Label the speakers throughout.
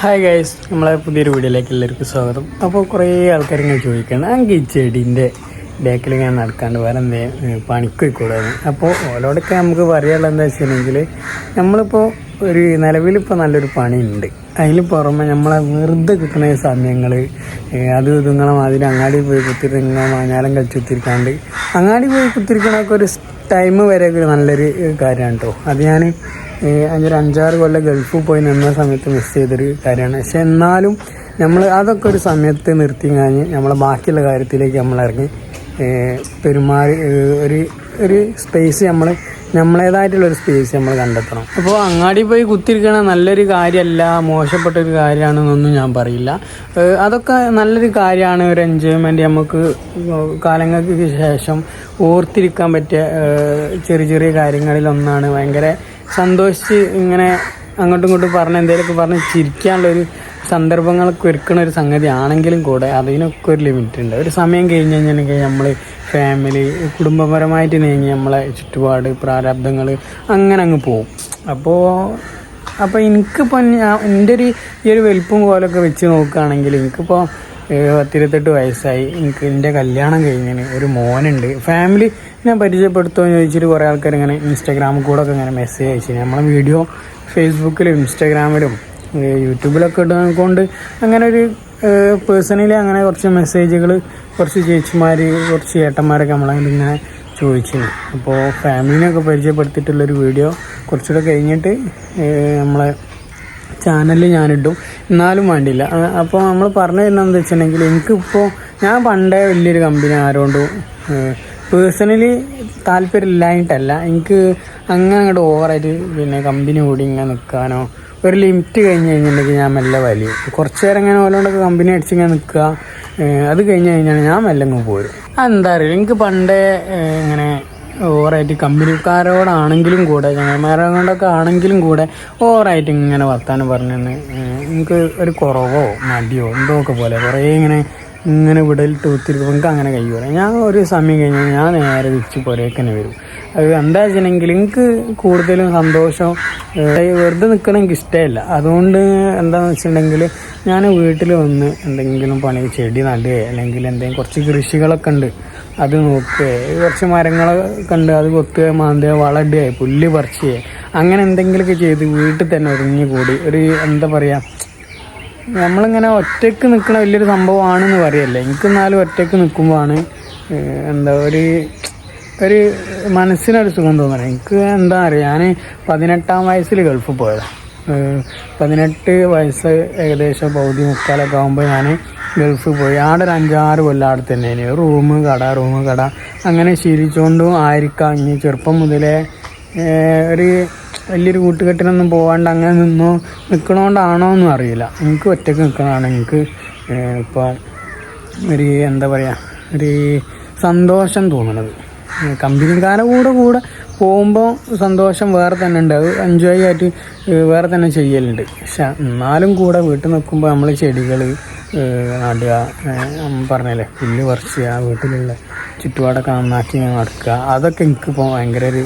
Speaker 1: Hi guys നമ്മളെ പുതിയൊരു വീഡിയോയിലേക്ക് എല്ലാവർക്കും സ്വാഗതം. അപ്പോൾ കുറേ ആൾക്കാർ ഇങ്ങനെ ചോദിക്കണം എനിക്ക് ഈ ചെടീന്റെ ബാക്കിൽ ഇങ്ങനെ നടക്കാണ്ട് വേറെ എന്തേ പണിക്കൊയ്ക്കൂടാന്ന്? അപ്പോൾ ഓരോടൊക്കെ നമുക്ക് പറയാനുള്ളത് എന്താ വെച്ചിട്ടുണ്ടെങ്കിൽ നമ്മളിപ്പോൾ ഒരു നിലവിലിപ്പോൾ നല്ലൊരു പണിയുണ്ട്. അതിന് പുറമെ നമ്മളെ വെറുതെ കിട്ടുന്ന സമയങ്ങൾ അത് ഇതുങ്ങളെ മാതിരി അങ്ങാടി പോയി കുത്തിരിങ്ങ മാഞ്ഞാലം കളിച്ച് കുത്തിരിക്കാണ്ട് അങ്ങാടി പോയി കുത്തിരിക്കണൊക്കെ ഒരു ടൈം വരെ ഒരു നല്ലൊരു കാര്യമാണ് കേട്ടോ അത് ഞാൻ അഞ്ചൊരു അഞ്ചാറ് കൊല്ലം ഗൾഫിൽ പോയി നിന്ന സമയത്ത് മിസ് ചെയ്തൊരു കാര്യമാണ്. പക്ഷെ എന്നാലും നമ്മൾ അതൊക്കെ ഒരു സമയത്ത് നിർത്തി കഴിഞ്ഞ് നമ്മളെ ബാക്കിയുള്ള കാര്യത്തിലേക്ക് നമ്മൾ ഇറങ്ങി. പെരുമാറി ഒരു ഒരു സ്പേസ് നമ്മൾ നമ്മളേതായിട്ടുള്ള ഒരു സ്പേസ് നമ്മൾ കണ്ടെത്തണം. അപ്പോൾ അങ്ങാടി പോയി കുത്തിരിക്കണ നല്ലൊരു കാര്യമല്ല മോശപ്പെട്ട ഒരു കാര്യമാണെന്നൊന്നും ഞാൻ പറയില്ല. അതൊക്കെ നല്ലൊരു കാര്യമാണ് ഒരു എൻജോയ്മെന്റ് നമുക്ക് കാലങ്ങൾക്ക് ശേഷം ഓർത്തിരിക്കാൻ പറ്റിയ ചെറിയ ചെറിയ കാര്യങ്ങളിലൊന്നാണ്. ഭയങ്കര സന്തോഷിച്ച് ഇങ്ങനെ അങ്ങോട്ടും ഇങ്ങോട്ടും പറഞ്ഞ് എന്തെങ്കിലുമൊക്കെ പറഞ്ഞ് ചിരിക്കാനുള്ള ഒരു സന്ദർഭങ്ങളൊക്കെ ഒരുക്കുന്ന ഒരു സംഗതി ആണെങ്കിലും കൂടെ അതിനൊക്കെ ഒരു ലിമിറ്റ് ഉണ്ട്. ഒരു സമയം കഴിഞ്ഞ് കഴിഞ്ഞാൽ നമ്മൾ ഫാമിലി കുടുംബപരമായിട്ട് നീങ്ങി നമ്മളെ ചുറ്റുപാട് പ്രാരാബ്ദങ്ങൾ അങ്ങനെ അങ്ങ് പോകും അപ്പോൾ അപ്പോൾ എനിക്കിപ്പോൾ എന്റെ ഒരു ഈ ഒരു വലിപ്പം പോലൊക്കെ വെച്ച് നോക്കുകയാണെങ്കിൽ എനിക്കിപ്പോൾ പത്തിരുപത്തെട്ട് വയസ്സായി. എനിക്ക് എന്റെ കല്യാണം കഴിഞ്ഞതിന് ഒരു മോനുണ്ട്. ഫാമിലി ഞാൻ പരിചയപ്പെടുത്തുമെന്ന് ചോദിച്ചിട്ട് കുറേ ആൾക്കാർ ഇങ്ങനെ ഇൻസ്റ്റാഗ്രാമിൽ കൂടെ ഒക്കെ ഇങ്ങനെ മെസ്സേജ് അയച്ചു നമ്മളെ വീഡിയോ ഫേസ്ബുക്കിലും ഇൻസ്റ്റാഗ്രാമിലും യൂട്യൂബിലൊക്കെ ഇടുന്നതുകൊണ്ട് അങ്ങനെ ഒരു പേഴ്സണലി അങ്ങനെ കുറച്ച് മെസ്സേജുകൾ കുറച്ച് ചേച്ചിമാർ കുറച്ച് ഏട്ടന്മാരൊക്കെ നമ്മളങ്ങനെ ഇങ്ങനെ ചോദിച്ചിരുന്നു അപ്പോൾ ഫാമിലിനെയൊക്കെ പരിചയപ്പെടുത്തിയിട്ടുള്ളൊരു വീഡിയോ കുറച്ചുകൂടെ കഴിഞ്ഞിട്ട് നമ്മളെ ചാനലിൽ ഞാനിടും. എന്നാലും വേണ്ടിയില്ല. അപ്പോൾ നമ്മൾ പറഞ്ഞു തരുന്നതെന്ന് വെച്ചിട്ടുണ്ടെങ്കിൽ എനിക്കിപ്പോൾ ഞാൻ പണ്ടേ വലിയൊരു കമ്പനി ആരോണ്ടും പേഴ്സണലി താല്പര്യമില്ലായിട്ടല്ല എനിക്ക് അങ്ങനെ അങ്ങോട്ട് ഓവറായിട്ട് പിന്നെ കമ്പനി കൂടി ഇങ്ങനെ നിൽക്കാനോ ഒരു ലിമിറ്റ് കഴിഞ്ഞ് കഴിഞ്ഞിട്ടുണ്ടെങ്കിൽ ഞാൻ മെല്ലെ വലിയ. കുറച്ച് നേരം ഇങ്ങനെ ഓരോണ്ടൊക്കെ കമ്പനി അടിച്ച് ഇങ്ങനെ നിൽക്കുക അത് കഴിഞ്ഞ് കഴിഞ്ഞാൽ ഞാൻ മെല്ലെ അങ്ങ് പോരും. അതെന്താ അറിയില്ല എനിക്ക് പണ്ടേ ഇങ്ങനെ ഓവറായിട്ട് കമ്പനിക്കാരോടാണെങ്കിലും കൂടെ ചങ്ങന്മാരെ കൊണ്ടൊക്കെ ആണെങ്കിലും കൂടെ ഓവറായിട്ട് ഇങ്ങനെ വർത്താനം പറഞ്ഞെന്ന് എനിക്ക് ഒരു കുറവോ മടിയോ എന്തോ ഒക്കെ പോലെ. കുറേ ഇങ്ങനെ ഇങ്ങനെ വിടലിട്ട് ഒത്തിരിക്കും എനിക്ക് അങ്ങനെ കഴിയൂല ഞാൻ ഒരു സമയം കഴിഞ്ഞാൽ ഞാൻ നേരെ തിരിച്ച് പുരയൊക്കെ വരും. അത് എന്താ വെച്ചിട്ടുണ്ടെങ്കിൽ എനിക്ക് കൂടുതലും സന്തോഷം വെറുതെ നിൽക്കണം എനിക്ക് ഇഷ്ടമല്ല അതുകൊണ്ട് എന്താണെന്ന് വെച്ചിട്ടുണ്ടെങ്കിൽ ഞാൻ വീട്ടിൽ വന്ന് എന്തെങ്കിലും പണി ചെടി നടുകയോ അല്ലെങ്കിൽ എന്തെങ്കിലും കുറച്ച് കൃഷികളൊക്കെ ഉണ്ട്. അത് നോക്കുക കുറച്ച് മരങ്ങൾ കണ്ട് അത് കൊത്തുക മാന്തുക വളടുക പുല്ല് പറിച്ചുക അങ്ങനെ എന്തെങ്കിലുമൊക്കെ ചെയ്ത് വീട്ടിൽ തന്നെ ഒരുങ്ങി കൂടി. ഒരു എന്താ പറയുക നമ്മളിങ്ങനെ ഒറ്റയ്ക്ക് നിൽക്കണ വലിയൊരു സംഭവമാണെന്ന് പറയല്ലേ. എനിക്കെന്നാലും ഒറ്റയ്ക്ക് നിൽക്കുമ്പോഴാണ് എന്താ ഒരു ഒരു മനസ്സിനൊരു സുഖം തോന്നണം. എനിക്ക് എന്താ പറയുക ഞാൻ പതിനെട്ടാം വയസ്സിൽ ഗൾഫ് പോയതാണ് പതിനെട്ട് വയസ്സ് ഏകദേശം പൗതി മുക്കാലൊക്കെ ആകുമ്പോൾ ഞാൻ ഗൾഫിൽ പോയി. ആടെ ഒരു അഞ്ചാറ് കൊല്ലം അവിടെ തന്നെ റൂം കട റൂം കട. അങ്ങനെ ശീലിച്ചുകൊണ്ടും ആയിരിക്കാം. ഇനി ചെറുപ്പം മുതലേ ഒരു വലിയൊരു കൂട്ടുകെട്ടിനൊന്നും പോകാണ്ട് അങ്ങനെ നിന്നോ നിൽക്കണോണ്ടാണോ എന്നും അറിയില്ല. എനിക്ക് ഒറ്റയ്ക്ക് നിൽക്കണതാണ് എനിക്ക് ഇപ്പം ഒരു എന്താ പറയുക ഒരു സന്തോഷം തോന്നുന്നത് കമ്പനിക്കാരെ കൂടെ കൂടെ പോകുമ്പോൾ സന്തോഷം വേറെ തന്നെ ഉണ്ട്. അത് എൻജോയ് ആയിട്ട് വേറെ തന്നെ ചെയ്യലുണ്ട്. പക്ഷെ എന്നാലും കൂടെ വീട്ടിൽ നിൽക്കുമ്പോൾ നമ്മൾ ചെടികൾ നടുക പറഞ്ഞല്ലേ പുല്ല് പറിച്ചുക വീട്ടിലുള്ള ചുറ്റുപാടൊക്കെ നന്നാക്കി നടക്കുക. അതൊക്കെ എനിക്കിപ്പോൾ ഭയങ്കര ഒരു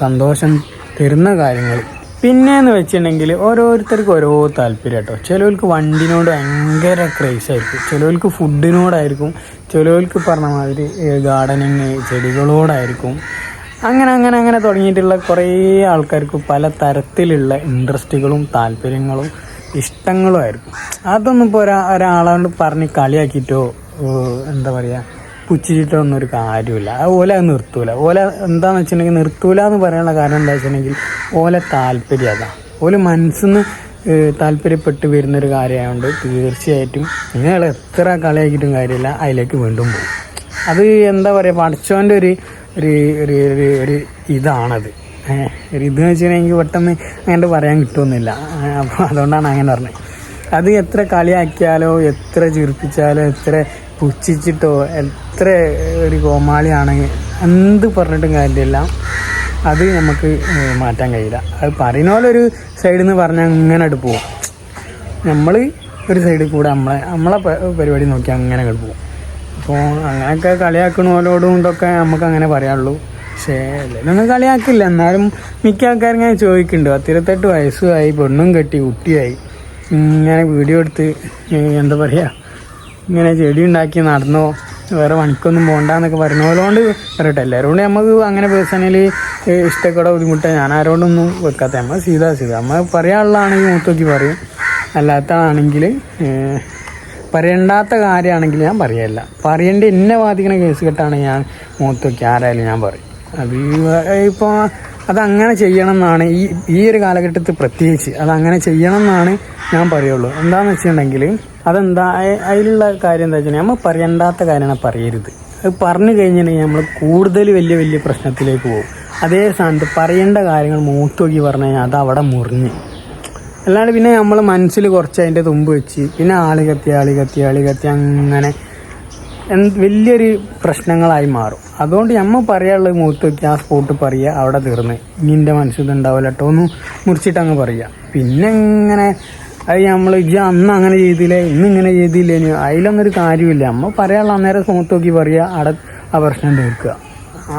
Speaker 1: സന്തോഷം തരുന്ന കാര്യങ്ങൾ പിന്നെയെന്ന് വെച്ചിട്ടുണ്ടെങ്കിൽ ഓരോരുത്തർക്കും ഓരോ താല്പര്യം കേട്ടോ. ചിലവർക്ക് വണ്ടിനോട് ഭയങ്കര ക്രേസ് ആയിരിക്കും. ചിലവർക്ക് ഫുഡിനോടായിരിക്കും ചിലവർക്ക് പറഞ്ഞ മാതിരി ഗാർഡനിങ് ചെടികളോടായിരിക്കും. അങ്ങനെ അങ്ങനെ അങ്ങനെ തുടങ്ങിയിട്ടുള്ള കുറേ ആൾക്കാർക്ക് പല തരത്തിലുള്ള ഇൻട്രസ്റ്റുകളും താല്പര്യങ്ങളും ഇഷ്ടങ്ങളും ആയിരിക്കും. അതൊന്നും ഇപ്പോൾ ഒരാ ഒരാളോട് പറഞ്ഞ് കളിയാക്കിയിട്ടോ എന്താ പറയുക പുച്ചിട്ടോ ഒന്നും ഒരു കാര്യമില്ല ഓല നിർത്തൂല. ഓല എന്താണെന്ന് വെച്ചിട്ടുണ്ടെങ്കിൽ നിർത്തൂല എന്ന് പറയാനുള്ള കാരണം എന്താ വെച്ചിട്ടുണ്ടെങ്കിൽ ഓല താല്പര്യം അതാ. ഓല മനസ്സിൽ നിന്ന് താല്പര്യപ്പെട്ട് വരുന്നൊരു കാര്യമായതുകൊണ്ട് തീർച്ചയായിട്ടും നിങ്ങൾ എത്ര കളിയാക്കിയിട്ടും കാര്യമില്ല അതിലേക്ക് വീണ്ടും പോകും. അത് എന്താ പറയുക പഠിച്ചവന്റെ ഒരു ഒരു ഒരു ഒരു ഇതാണത്. ഒരു ഇതെന്ന് വെച്ചിട്ടുണ്ടെങ്കിൽ പെട്ടെന്ന് അങ്ങനെ പറയാൻ കിട്ടുമെന്നില്ല അപ്പോൾ അതുകൊണ്ടാണ് അങ്ങനെ പറഞ്ഞത്. അത് എത്ര കളിയാക്കിയാലോ എത്ര ചിരിപ്പിച്ചാലോ എത്ര പുച്ഛിച്ചിട്ടോ എത്ര ഒരു കോമാളിയാണെങ്കിൽ എന്ത് പറഞ്ഞിട്ടും കാര്യമില്ല. അത് നമുക്ക് മാറ്റാൻ കഴിയില്ല. അത് പറയുന്ന പോലെ ഒരു സൈഡിൽ നിന്ന് പറഞ്ഞാൽ അങ്ങനെ പോകും നമ്മൾ ഒരു സൈഡിൽ കൂടെ നമ്മളെ നമ്മളെ പരിപാടി നോക്കി അങ്ങനെ അങ്ങോട്ട് പോകും അപ്പോൾ അങ്ങനെയൊക്കെ കളിയാക്കണോലോടും കൊണ്ടൊക്കെ നമുക്ക് അങ്ങനെ പറയാനുള്ളൂ. പക്ഷേ എല്ലാവരും കളിയാക്കില്ല. എന്നാലും മിക്ക ആൾക്കാരും ഞാൻ ചോദിക്കുന്നുണ്ട് പത്തിരുപത്തെട്ട് വയസ്സുമായി പെണ്ണും കെട്ടി കുട്ടിയായി. ഇങ്ങനെ വീഡിയോ എടുത്ത് എന്താ പറയുക ഇങ്ങനെ ചെടി ഉണ്ടാക്കി നടന്നോ? വേറെ പണിക്കൊന്നും പോകണ്ടെന്നൊക്കെ പറയുന്നതുകൊണ്ട് പറയട്ടെ എല്ലാവരും കൊണ്ട് നമുക്ക് അങ്ങനെ പേഴ്സണലി ഇഷ്ടക്കൂടെ ബുദ്ധിമുട്ട്. ഞാൻ ആരോടൊന്നും വെക്കാത്ത. നമ്മൾ സീതാ സീത. നമ്മൾ പറയാനുള്ളതാണെങ്കിൽ മൂത്തോക്കി പറയും. അല്ലാത്തതാണെങ്കിൽ പറയണ്ടാത്ത കാര്യമാണെങ്കിൽ ഞാൻ പറയല്ല. പറയേണ്ട എന്നെ ബാധിക്കുന്ന കേസ് കെട്ടാണെങ്കിൽ ഞാൻ മൂത്തോക്കി ആരായാലും ഞാൻ പറയും. അത് ഇപ്പോൾ അതങ്ങനെ ചെയ്യണം എന്നാണ് ഈ ഈ ഒരു കാലഘട്ടത്തിൽ പ്രത്യേകിച്ച് അതങ്ങനെ ചെയ്യണം എന്നാണ് ഞാൻ പറയുള്ളൂ. എന്താണെന്ന് വെച്ചിട്ടുണ്ടെങ്കിൽ അതെന്താ അതിലുള്ള കാര്യം എന്താ വെച്ചാൽ നമ്മൾ പറയണ്ടാത്ത കാര്യമാണ് പറയരുത്. അത് പറഞ്ഞു കഴിഞ്ഞിട്ടുണ്ടെങ്കിൽ നമ്മൾ കൂടുതൽ വലിയ വലിയ പ്രശ്നത്തിലേക്ക് പോകും. അതേ സ്ഥാനത്ത് പറയേണ്ട കാര്യങ്ങൾ മൂത്ത് നോക്കി പറഞ്ഞു കഴിഞ്ഞാൽ അത് അവിടെ മുറിഞ്ഞ്. അല്ലാണ്ട് പിന്നെ നമ്മൾ മനസ്സിൽ കുറച്ച് അതിന്റെ തുമ്പ് വെച്ച് പിന്നെ ആളി കത്തി ആളി കത്തി ആളി കത്തി അങ്ങനെ വലിയൊരു പ്രശ്നങ്ങളായി മാറും. അതുകൊണ്ട് നമ്മൾ പറയാനുള്ളത് മൂത്ത് വെക്കുക ആ സ്പോട്ട് പറയുക അവിടെ തീർന്ന്. ഇനി എന്റെ മനസ്സിൽ ഉണ്ടാവില്ല കേട്ടോ ഒന്ന് മുറിച്ചിട്ട് അങ്ങ് പറയുക പിന്നെ ഇങ്ങനെ അത് നമ്മൾ ഇജ്ജ് അന്ന് അങ്ങനെ ചെയ്തില്ലേ ഇന്ന് ഇങ്ങനെ ചെയ്തില്ലേ അതിലൊന്നൊരു കാര്യമില്ല നമ്മൾ പറയാനുള്ള അന്നേരം സ്മൂത്ത് നോക്കി പറയുക അവിടെ ആ പ്രശ്നം തീർക്കുക.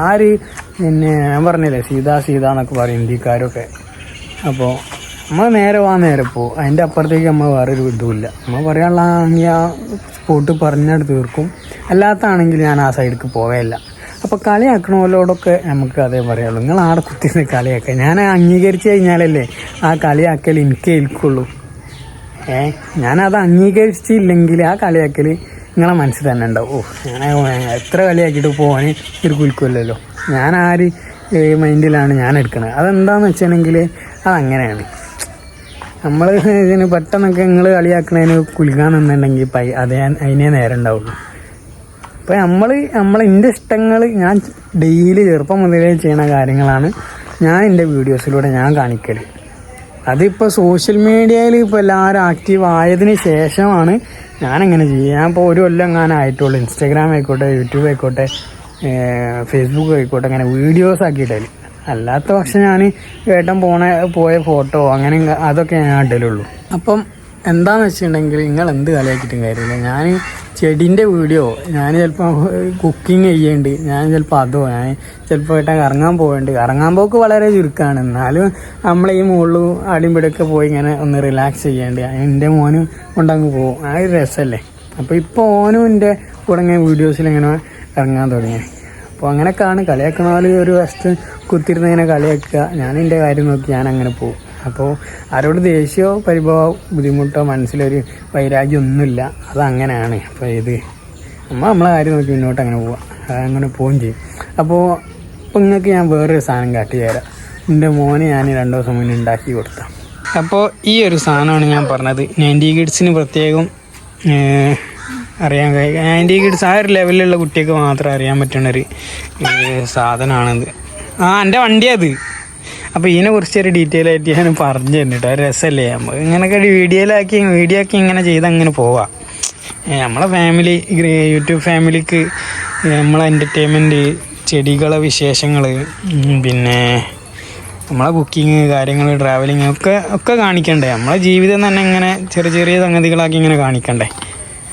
Speaker 1: ആര് പിന്നെ ഞാൻ പറഞ്ഞില്ലേ സീത സീത എന്നൊക്കെ പറയും ഹിന്ദിക്കാരൊക്കെ അപ്പോൾ നമ്മൾ നേരെ വാ നേരെ പോകും അതിന്റെ അപ്പുറത്തേക്ക് നമ്മൾ വേറൊരു ഇതുമില്ല. നമ്മൾ പറയാനുള്ള ആ സ്പോട്ട് പറഞ്ഞാൽ തീർക്കും. അല്ലാത്താണെങ്കിൽ ഞാൻ ആ സൈഡിലേക്ക് പോവേയില്ല. അപ്പോൾ കളിയാക്കണമല്ലോടൊക്കെ നമുക്ക് അതേ പറയുള്ളൂ നിങ്ങൾ ആടെ കുത്തിന്ന് കളിയാക്കുക. ഞാൻ അംഗീകരിച്ച് കഴിഞ്ഞാലല്ലേ ആ കളിയാക്കൽ എനിക്ക് ഏൽക്കുള്ളൂ. ഏ ഞാനത് അംഗീകരിച്ചില്ലെങ്കിൽ ആ കളിയാക്കൽ നിങ്ങളെ മനസ്സിൽ തന്നെ ഉണ്ടാവും. ഓ ഞാൻ എത്ര കളിയാക്കിയിട്ട് പോകാൻ ഒരു കുലുക്കുമല്ലോ ഞാൻ ആര് മൈൻഡിലാണ് ഞാൻ എടുക്കുന്നത് അതെന്താന്ന് വെച്ചിട്ടുണ്ടെങ്കിൽ അതങ്ങനെയാണ് നമ്മൾ ഇതിന് പെട്ടെന്നൊക്കെ നിങ്ങൾ കളിയാക്കണതിന് കുലുക്കാൻ നിന്നുണ്ടെങ്കിൽ പൈ അതേ അതിനേ നേരം ഉണ്ടാവുള്ളൂ. അപ്പോൾ നമ്മൾ നമ്മൾ എന്റെ ഇഷ്ടങ്ങൾ ഞാൻ ഡെയിലി ചെറുപ്പം മുതലേ ചെയ്യുന്ന കാര്യങ്ങളാണ് ഞാൻ എന്റെ വീഡിയോസിലൂടെ ഞാൻ കാണിക്കൽ അതിപ്പോൾ സോഷ്യൽ മീഡിയയിൽ ഇപ്പോൾ എല്ലാവരും ആക്റ്റീവ് ആയതിന് ശേഷമാണ് ഞാനങ്ങനെ ചെയ്യുക ഞാൻ ഇപ്പോൾ ഒരു കൊല്ലം എങ്ങാനും ആയിട്ടുള്ളൂ. ഇൻസ്റ്റാഗ്രാം ആയിക്കോട്ടെ യൂട്യൂബ് ആയിക്കോട്ടെ ഫേസ്ബുക്ക് ആയിക്കോട്ടെ അങ്ങനെ വീഡിയോസ് ആക്കിയിട്ടില്ല അല്ലാത്ത പക്ഷെ ഞാൻ ഏട്ടൻ പോണ പോയ ഫോട്ടോ അങ്ങനെ അതൊക്കെ ഞാൻ ഇടലുള്ളൂ. അപ്പം എന്താന്ന് വെച്ചിട്ടുണ്ടെങ്കിൽ നിങ്ങൾ എന്ത് കളിയാക്കിയിട്ടും കാര്യമില്ല. ഞാൻ ചെടീന്റെ വീഡിയോ ഞാൻ ചിലപ്പോൾ കുക്കിംഗ് ചെയ്യുന്നുണ്ട് ഞാൻ ചിലപ്പോൾ അതോ ഞാൻ ചിലപ്പോൾ ഏട്ടൻ കറങ്ങാൻ പോകേണ്ടി കറങ്ങാൻ പോക്ക് വളരെ ചുരുക്കമാണ് എന്നാലും നമ്മളെ ഈ മുകളിൽ അടിമ്പിടൊക്കെ പോയി ഇങ്ങനെ ഒന്ന് റിലാക്സ് ചെയ്യേണ്ടി. എന്റെ മോനും കൊണ്ടങ്ങ് പോകും ആ ഒരു രസമല്ലേ അപ്പോൾ ഇപ്പോൾ ഓനും എന്റെ കൂടെ ഇങ്ങനെ വീഡിയോസിൽ ഇങ്ങനെ ഇറങ്ങാൻ തുടങ്ങി. അപ്പോൾ അങ്ങനെയൊക്കെയാണ് കളിയാക്കണ ഒരു വശത്ത് കുത്തിരുന്ന് ഇങ്ങനെ കളിയാക്കുക. ഞാൻ എന്റെ കാര്യം നോക്കി ഞാൻ അങ്ങനെ പോകും അപ്പോൾ ആരോട് ദേഷ്യമോ പരിഭവമോ ബുദ്ധിമുട്ടോ മനസ്സിലൊരു വൈരാഗ്യം ഒന്നുമില്ല അതങ്ങനെയാണ്. അപ്പോൾ ഇത് നമ്മൾ നമ്മളെ കാര്യം നോക്കി മുന്നോട്ട് അങ്ങനെ പോവാം. അങ്ങനെ പോവുകയും ചെയ്യും. അപ്പോൾ ഇപ്പം നിങ്ങൾക്ക് ഞാൻ വേറൊരു സാധനം കാട്ടി തരാം. എന്റെ മോനെ ഞാൻ രണ്ടു ദിവസം മുന്നേ ഉണ്ടാക്കി കൊടുത്ത. അപ്പോൾ ഈ ഒരു സാധനമാണ് ഞാൻ പറഞ്ഞത്. നയന്റി കിഡ്സിന് പ്രത്യേകം അറിയാൻ കഴിയും നയന്റി കിഡ്സ് ആ ഒരു ലെവലിലുള്ള കുട്ടികൾക്ക് മാത്രം അറിയാൻ പറ്റുന്ന ഒരു ഏഹ്, സാധനമാണിത്. ആ എന്റെ വണ്ടിയാ അത്. അപ്പോൾ ഇതിനെ കുറിച്ച് ഒരു ഡീറ്റെയിൽ ആയിട്ട് ഞാൻ പറഞ്ഞു തന്നിട്ട് രസമല്ലേ നമുക്ക് ഇങ്ങനെയൊക്കെ വീഡിയോയിലാക്കി വീഡിയോ ആക്കി ഇങ്ങനെ ചെയ്ത് അങ്ങനെ പോവാം. നമ്മളെ ഫാമിലി യൂട്യൂബ് ഫാമിലിക്ക് നമ്മളെ എന്റർടൈൻമെന്റ് ചെടികളെ വിശേഷങ്ങൾ പിന്നെ നമ്മളെ കുക്കിങ് കാര്യങ്ങൾ ട്രാവലിങ് ഒക്കെ ഒക്കെ കാണിക്കണ്ടേ? നമ്മളെ ജീവിതം തന്നെ ഇങ്ങനെ ചെറിയ ചെറിയ സംഗതികളാക്കി ഇങ്ങനെ കാണിക്കണ്ടേ?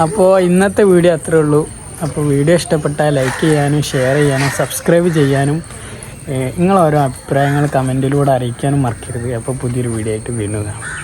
Speaker 1: അപ്പോൾ ഇന്നത്തെ വീഡിയോ അത്രേ ഉള്ളൂ. അപ്പോൾ വീഡിയോ ഇഷ്ടപ്പെട്ടാൽ ലൈക്ക് ചെയ്യാനും ഷെയർ ചെയ്യാനും സബ്സ്ക്രൈബ് ചെയ്യാനും നിങ്ങൾ ഓരോ അഭിപ്രായങ്ങൾ കമന്റിലൂടെ അറിയിക്കാനും മറക്കരുത്. അപ്പോൾ പുതിയൊരു വീഡിയോ ആയിട്ട് വീണ്ടും കാണാം.